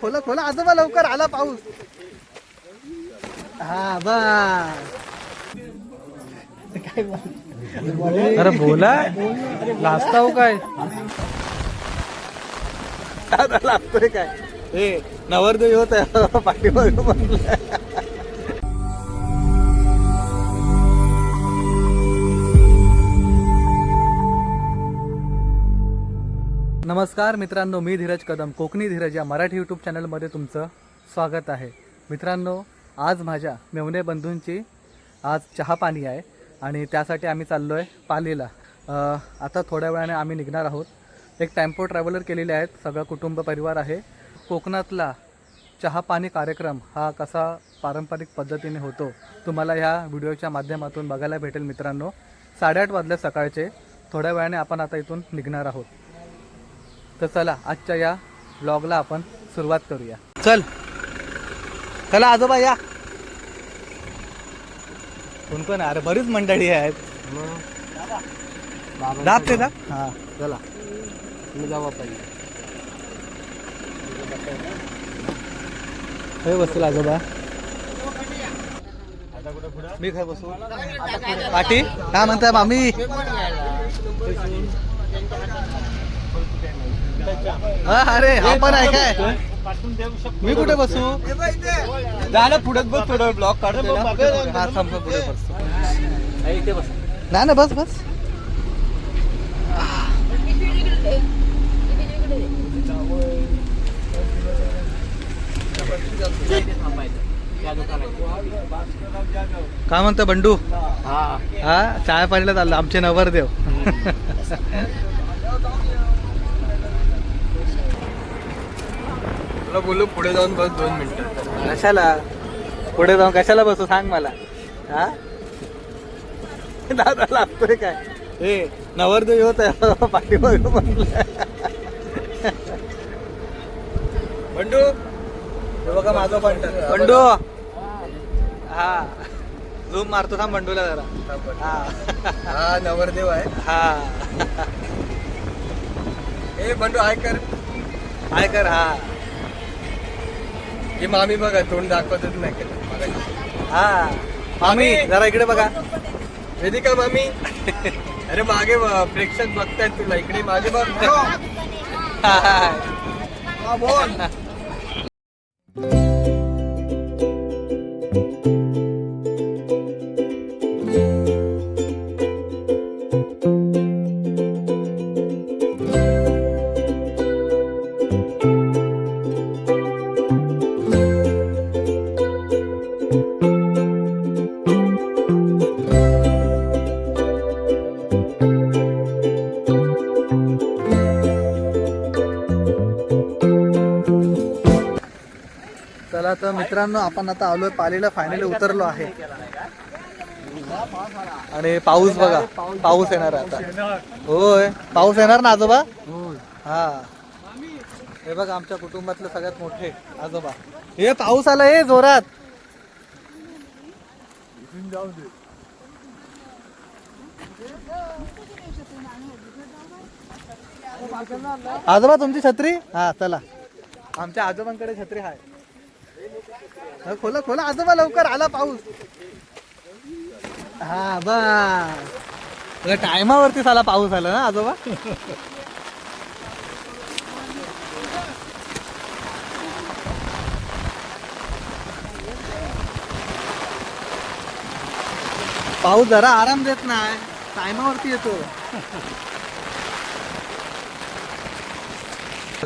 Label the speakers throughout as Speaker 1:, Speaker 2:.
Speaker 1: खोला खोला. आजोबा लवकर आला पाऊस. हा बोल-
Speaker 2: अरे बोला. लाजता हो काय?
Speaker 1: आता लागतोय काय? हे नवरदेव होत आहे पाठीमागे म्हणलं नमस्कार मित्रांनो मी धीरज कदम कोकणी धीरज या मराठी यूट्यूब चॅनलमध्ये तुमचं स्वागत आहे. मित्रांनो आज माझ्या मेवणे बंधूंची आज चहा पाणी आहे आणि त्यासाठी आम्ही चाललो आहे पालीला आता थोड्या वेळाने आम्ही निघणार आहोत. एक टेम्पो ट्रॅव्हलर केलेले आहेत सगळं कुटुंब परिवार आहे. कोकणातला चहा पाणी कार्यक्रम हा कसा पारंपरिक पद्धतीने होतो तुम्हाला ह्या व्हिडिओच्या माध्यमातून बघायला भेटेल मित्रांनो. साडेआठ वाजले सकाळचे थोड्या वेळाने आपण आता इथून निघणार आहोत. तर चला आजच्या या ब्लॉगला आपण सुरुवात करूया. चल. चला आजोबा या. कोण कोण अरे बरीच मंडळी आहेत. दाब ते ना हा. चला.
Speaker 2: तुम्ही जावा पाहिजे
Speaker 1: हे बसतील आजोबा. मी काय बसू. पाटी? काय म्हणताय मामी? हा, अरे हा पण आहे काय? मी कुठे बसू? झालं पुढे बस थोडं ब्लॉक काढतो. हा, थांब, पुढे बसतो
Speaker 2: इथे बस.
Speaker 1: नाही ना बस बस. काय म्हणतो बंडू?
Speaker 2: हा.
Speaker 1: हा चाय पाणीला चाललं. आमचे नवरदेव.
Speaker 2: तुला बोललो पुढे जाऊन बस दोन मिनिटं.
Speaker 1: कशाला? पुढे जाऊन कशाला बसू? सांग मला. हा? दादा लागतोय काय? हे नवरदेव होत आहे पाठीमागे बंडू हे बघा माझं पण बंडू. हा. झूम मारतो थांब बंडूला जरा. हा.
Speaker 2: हा नवरदेव आहे.
Speaker 1: हा.
Speaker 2: ए बंडू हाय कर
Speaker 1: हा.
Speaker 2: ही मामी बघा तोंड दाखवतच नाही केलं.
Speaker 1: हा. मामी जरा इकडे बघा.
Speaker 2: वेदिका मामी. अरे मागे प्रेक्षक बघतायत तुला. इकडे मागे बघ.
Speaker 1: हा
Speaker 2: बोल.
Speaker 1: मित्रांनो आपण आता आलोय पालीला फायनली उतरलो आहे. आणि पाऊस बघा पाऊस येणार आता. होय पाऊस येणार ना आजोबा? हा. हे बघा आमच्या कुटुंबातले सगळ्यात मोठे आजोबा. हे पाऊस आला हे जोरात. आजोबा तुमची छत्री? हा चला. आमच्या आजोबांकडे छत्री आहे खोला खोला. आजोबा लवकर आला पाऊस. हा बा. टायमावरतीच आला पाऊस आला ना आजोबा. पाऊस जरा आराम देत नाही. टायमावरती येतो.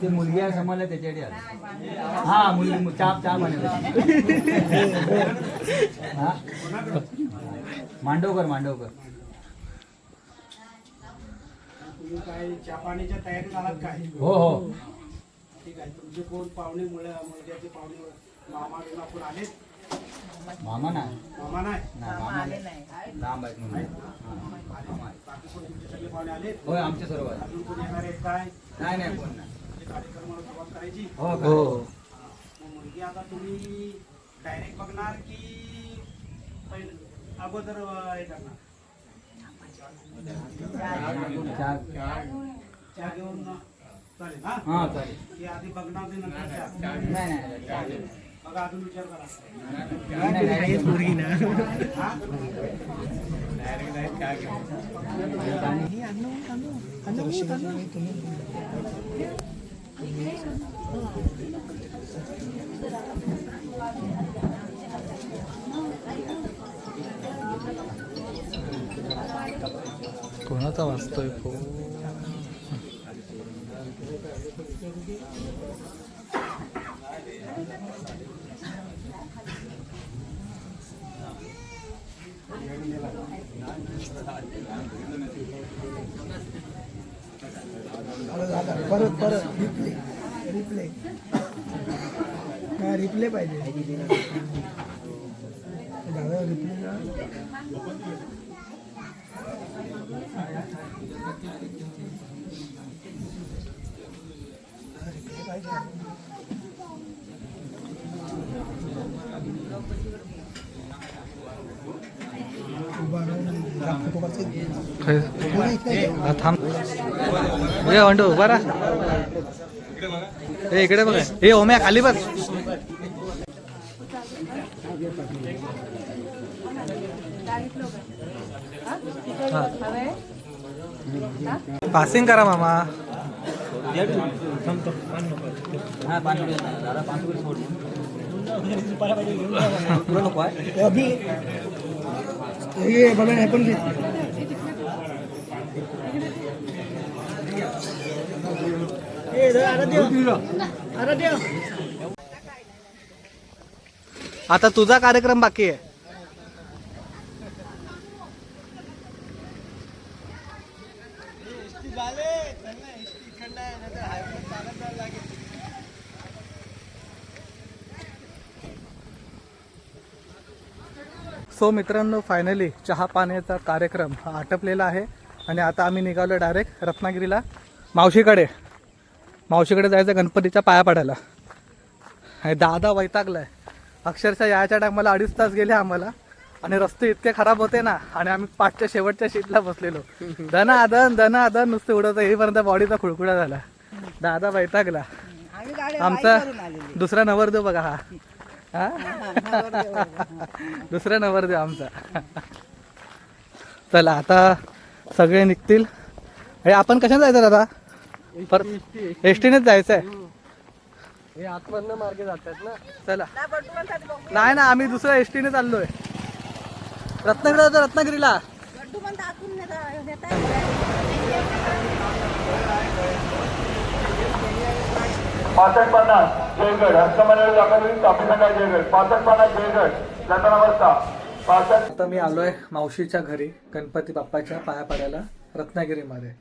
Speaker 2: ते मुलगी आहे समजलं त्याच्याकडे आलं. हा मुलगी चाप चाप हा? मांडवकर मांडवकर.
Speaker 3: तुम्ही चहा पाण्याच्या तयारीत आलात काय
Speaker 2: हो हो.
Speaker 3: ठीक आहे तुमचे कोण पाहुणे मुळे मुलग्याचे पाहुणे मामा बिमा आलेत?
Speaker 2: मामा नाही.
Speaker 3: मामा नाही.
Speaker 2: नाही, मामा नाही. लांब आहेत म्हणून. हा, होय आमचे सर्व.
Speaker 3: अजून कोण येणार आहेत काय?
Speaker 2: नाही नाही कोण नाही.
Speaker 3: कार्यक्रमाला सुरुवात करायची.
Speaker 2: हो
Speaker 1: हो.
Speaker 3: मुलगी आता तुम्ही डायरेक्ट बघणार की पहिले अगोदर हे करणार?
Speaker 2: चहा-
Speaker 3: घेऊन चालेल हा?
Speaker 2: चालेल.
Speaker 3: की आधी बघणार
Speaker 2: नाही.
Speaker 3: बघा अजून विचार करा
Speaker 2: नाही, नाही, नाही.
Speaker 3: हा?
Speaker 1: कोणाचा वाचतोय फोन
Speaker 4: परत परत रिप्ले रिप्ले काय रिप्ले पाहिजे? दादा रिप्ले का रिप्ले पाहिजे उभा राहून फोटो काढते
Speaker 1: हा थांब ए अंडू राहा ए इकडे बघा ए ओम्या खाली बघ पासिंग करा मामा
Speaker 2: हे
Speaker 4: बघा हे पण
Speaker 1: आता तुझा कार्यक्रम बाकी आहे. सो मित्रांनो फायनली चहा पाण्याचा कार्यक्रम हा आटपलेला आहे. आणि आता आम्ही निघालो डायरेक्ट रत्नागिरीला. मावशीकडे. मावशीकडे जायचं गणपतीच्या पाया पडायला. आणि दादा वैतागलाय. अक्षरशः याच्या टायमाला अडीच तास गेले आम्हाला. आणि रस्ते इतके खराब होते ना आणि आम्ही पाचच्या शेवटच्या सीटला बसलेलो. धना आदन धना आदन नुसते उडवतं. येईपर्यंत बॉडीचा खुळखुळा झाला. दादा वैतागला. आमचा दुसरा नवरदेव बघा हा. हा? दुसरा नवरदेव आमचा. चला आता सगळे निघतील. हे आपण कशाने जायचं दादा? पर एस टीनेच जायचं आहे
Speaker 2: हे आतमधनं मार्गे जातात ना.
Speaker 1: चला. नाही ना आम्ही दुसऱ्या एस टीने चाललोय रत्नागिरी जातो रत्नागिरीला.
Speaker 5: पासष्ट पन्नास जयगड हस्तमंडळ दाखवली कापीनगर जयगड. पासष्ट पन्नास जयगड. जाताना वाजता पासष्ट
Speaker 1: आता मी आलोय मावशीच्या घरी गणपती बाप्पाच्या पाया पडायला रत्नागिरीमध्ये.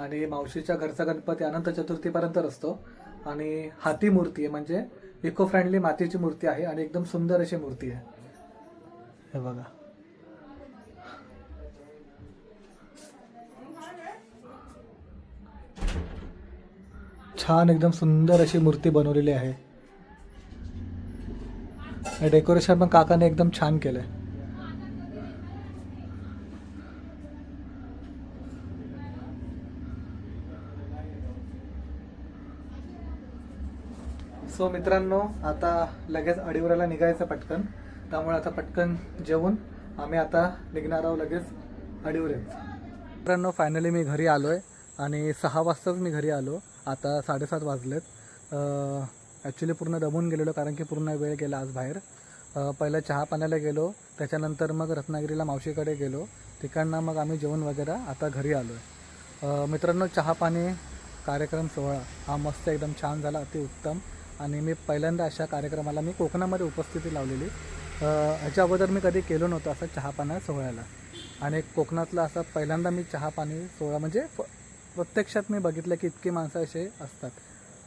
Speaker 1: आणि मावशीच्या घरचा गणपती अनंत चतुर्थीपर्यंत असतो आणि हाती मूर्ती आहे म्हणजे इको फ्रेंडली मातीची मूर्ती आहे आणि एकदम सुंदर अशी मूर्ती आहे. हे बघा. छान एकदम सुंदर अशी मूर्ती बनवलेली आहे. डेकोरेशन पण काकाने एकदम छान केलं आहे सो मित्रांनो आता लगेच अडीवराला निघायचं पटकन. त्यामुळे आता पटकन जेवून आम्ही आता निघणार आहोत लगेच अडीवर मित्रांनो फायनली मी घरी आलो आहे आणि सहा वाजताच मी घरी आलो. आता साडेसात वाजलेत. ॲक्च्युली पूर्ण दमून गेलेलो कारण की पूर्ण वेळ गेला आज बाहेर. पहिलं चहा पाण्याला गेलो. त्याच्यानंतर मग रत्नागिरीला मावशीकडे गेलो. तिकडनं मग आम्ही जेवण वगैरे आता घरी आलो आहे मित्रांनो चहा पाणी कार्यक्रम सोहळा हा मस्त एकदम छान झाला. अतिउत्तम. आणि मी पहिल्यांदा अशा कार्यक्रमाला मी कोकणामध्ये उपस्थिती लावलेली. ह्याच्या अगोदर मी कधी केलो नव्हतं असं चहा पाण्या सोहळ्याला. आणि कोकणातला असा पहिल्यांदा मी चहा पाणी सोहळा म्हणजे प्रत्यक्षात मी बघितलं की इतकी माणसं असे असतात.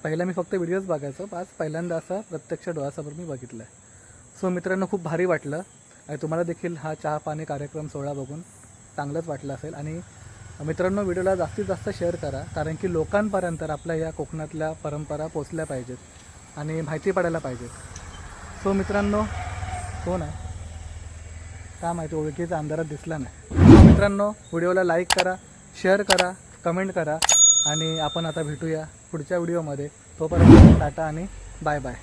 Speaker 1: पहिला मी फक्त व्हिडिओज बघायचो आज पहिल्यांदा असं प्रत्यक्ष डोळ्यासमोर मी बघितलं आहे सो मित्रांनो खूप भारी वाटलं. आणि तुम्हाला देखील हा चहा पाणी कार्यक्रम सोहळा बघून चांगलंच वाटलं असेल. आणि मित्रांनो व्हिडिओला जास्तीत जास्त शेअर करा कारण की लोकांपर्यंत आपल्या या कोकणातल्या परंपरा पोचल्या पाहिजेत. आणि माहिती पडायला पाहिजेत सो मित्रांनो कोण आहे? काय माहिती ओळखीचा अंधारात दिसला नाही. मित्रांनो व्हिडिओला लाईक करा शेअर करा कमेंट करा आणि आपण आता भेटूया पुढच्या व्हिडिओमध्ये तोपर्यंत टाटा आणि बाय बाय